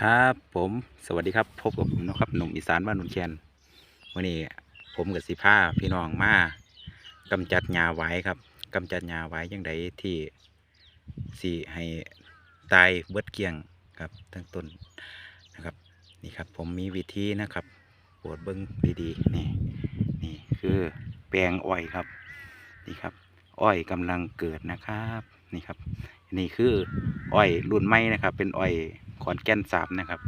ครับผมสวัสดีครับพบกับผมนะครับหนุ่มอีสานบ้านหนุ่มแคนวันนี้ผมกับสิผ้าพี่น้องมากำจัดหญ้าไว้ครับกำจัดหญ้าไว้ยังไงที่สิให้ตายเบิดเกียงครับทั้งต้นนะครับนี่ครับผมมีวิธีนะครับปรดเบิ้งดีๆนี่นี่คือแปลงอ้อยครับนี่ครับ อ้อยกำลังเกิดนะครับนี่ครับ นี่คืออ้อยรุ่นใหม่นะครับ เป็นอ้อย ขอนแก่นสามนะครับ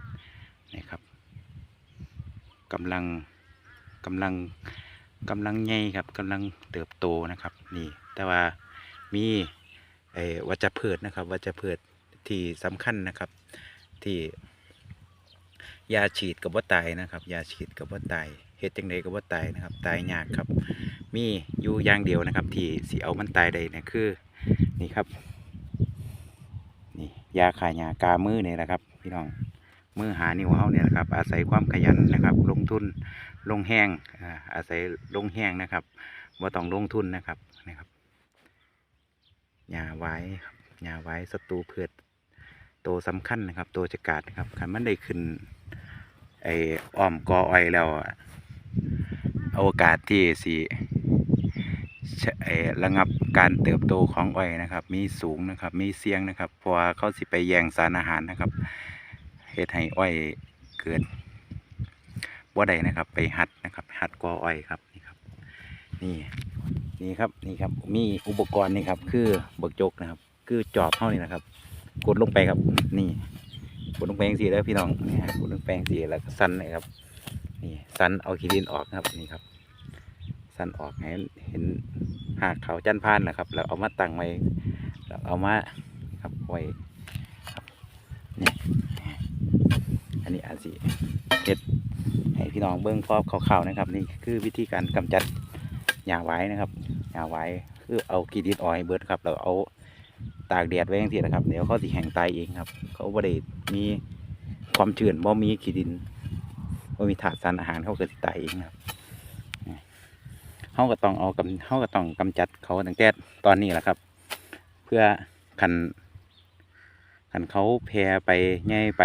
นี่ครับกำลังกำลังกำลังใหญ่ครับกำลังเติบโตนะครับ นี่ แต่ว่ามีไอ้วัชพืชนะครับวัชพืชที่สำคัญนะครับที่ยาฉีดกับว่าตายนะครับยาฉีดกับว่าตายเฮ็ดจังใดกับว่าตายนะครับ ตายยากครับ มีอยู่อย่างเดียวนะครับ ที่สีเอามันตายได้นี่คือนี่ครับ ยาขายยากามือเนี่ยนะครับ พี่น้องมือหานิ้วเฮาเนี่ยนะครับ อาศัยความขยันนะครับ ลงทุนลงแห้งอาศัยลงแห้งนะครับว่าต้องลงทุนนะครับนะครับยาไว้ยาไว้ศัตรูเพืชตัวสำคัญนะครับ ตัวจักาดนะครับคันมันได้ขึ้นไอ้อ้อมกออ้อยแล้วอะโอกาสที่สี ระงับการเติบโตของอ้อยนะครับ มีสูงนะครับ มีเสียงนะครับเพราะว่าเขาสิไปแย่งสารอาหารนะครับเฮ็ดให้อ้อยเกิดบ่ได้นะครับ ไปหัดนะครับ หัดกออ้อยครับนี่ครับ นี่นี่ครับนี่ครับ มีอุปกรณ์นี่ครับ คือเบิกจกนะครับ คือจอบเท่านี้นะครับ กดลงไปครับ นี่กดลงไปอย่างสีแล้วพี่น้องนี่กดลงไปอย่างสีแล้วก็สั้นเลยครับ นี่สั้นเอาขี้ดินออกนะครับนี่ครับ สั้นออกให้เห็นหากเขาจันพานนะครับ แล้วเอามาตั้งไว้แล้วเอามาครับไว้ครับนี่อันนี้อาจสิเห็ดให้พี่น้องเบิ้งพอบขาวๆนะครับ นี่คือวิธีการกำจัดหญ้าไว้นะครับหญ้าไว้คือเอากีดินออยเบิร์ดครับแล้วเอาตากแดดไว้อย่างทีนะครับ เดี๋ยวเขาสิแห้งตายเองครับ เขาบ่ได้มีความชื้นบ่มีขี้ดินบ่มีถาดสารอาหารเขาก็สิตายเองครับาก็ต้องเอากำเขาก็ต้องกำจัดเขาตั้งแต่ตอนนี้แหละครับ เพื่อคันคันเขาแพรไปง่ายไป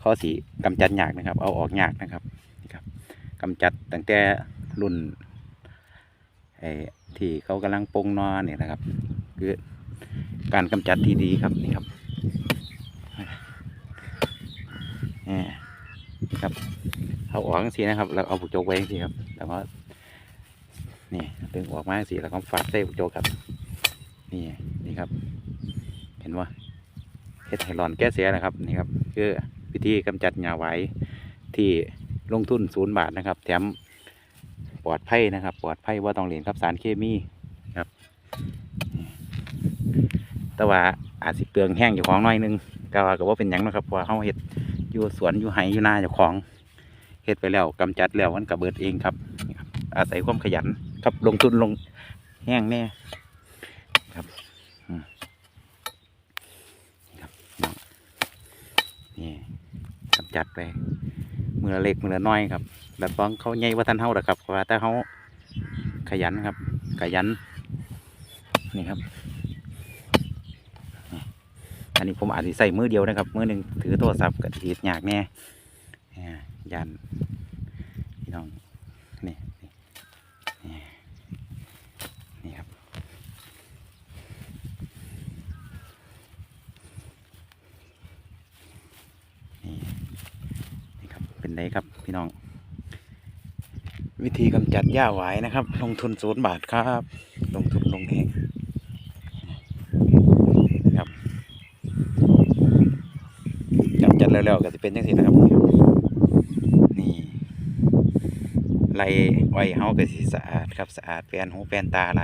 เขาสีกำจัดยากนะครับ เอาออกยากนะครับนี่ครับกำจัดตั้งแต่รุ่นไอ้ที่เขากำลังปงนอนเนี่ยนะครับ คือการกำจัดที่ดีครับนี่ครับนี่ครับเอาออกจังสีนะครับ แล้วเอาปุกจกไว้จังสีครับแล้วก็ นี่ดึงออกมาสิแล้วก็ฟัดใส่โจกครับ นี่นี่ครับ เห็นว่าเฮ็ดไฮรอนแก้เสียนะครับนี่ครับคือวิธีกำจัดหญ้าไว้ที่ลงทุนศูนย์บาทนะครับ แถมปลอดภัยนะครับ ปลอดภัยว่าต้องเรียนครับสารเคมีครับ แต่ว่าอาจสิเปลืองแห้งอยู่ของน้อยนึงก็ว่าก็ว่าเป็นยังนะครับพราะว่าเขาเฮ็ดอยู่สวนอยู่ไห้อยู่นาเจ้าของเฮ็ดไปแล้วกำจัดแล้วมันกระเบิดเองครับ อาศัยความขยัน ครับลงทุนลงแห้งแน่ครับนี่ครับนี่กำจัดไปมือเล็กมือน้อยครับแบบบางเขาใหญ่ว่าทันเท่าหรอครับว่าแต่เขาขยันครับ ขยันนี่ครับนี่อันนี้ผมอาจจะใส่มือเดียวนะครับมือหนึ่งถือโทรศัพท์กับทียากแน่อ่ยันพี่น้องนี่ นี่นี่ครับ นี่นี่ครับ เป็นไรครับ พี่น้อง วิธีกำจัดหญ้าหวายนะครับ ลงทุนศูนย์บาทครับ ลงทุนลงเองนะครับกำจัดแล้วๆก็จะเป็นยังไงนะครับ นี่ไล่ไว้เฮาก็สิสะอาดครับสะอาดแปลนหูแปลนตาไหล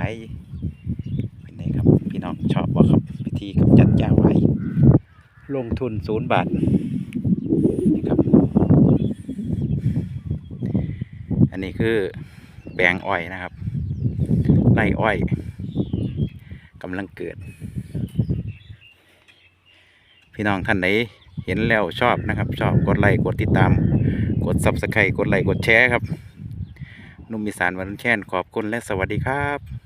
เป็นไงครับ พี่น้องชอบบ่ครับ วิธีกำจัดหญ้าไว้ลงทุนศูนย์บาทนี่ครับ อันนี้คือแปลงอ้อยนะครับไร่อ้อยกำลังเกิด พี่น้องท่านไหนเห็นแล้วชอบนะครับ ชอบกดไลค์กดติดตาม กดซับสไครต์กดไลค์กดแชร์ครับนุ่มมีสานวันแค่นขอบคุณและสวัสดีครับ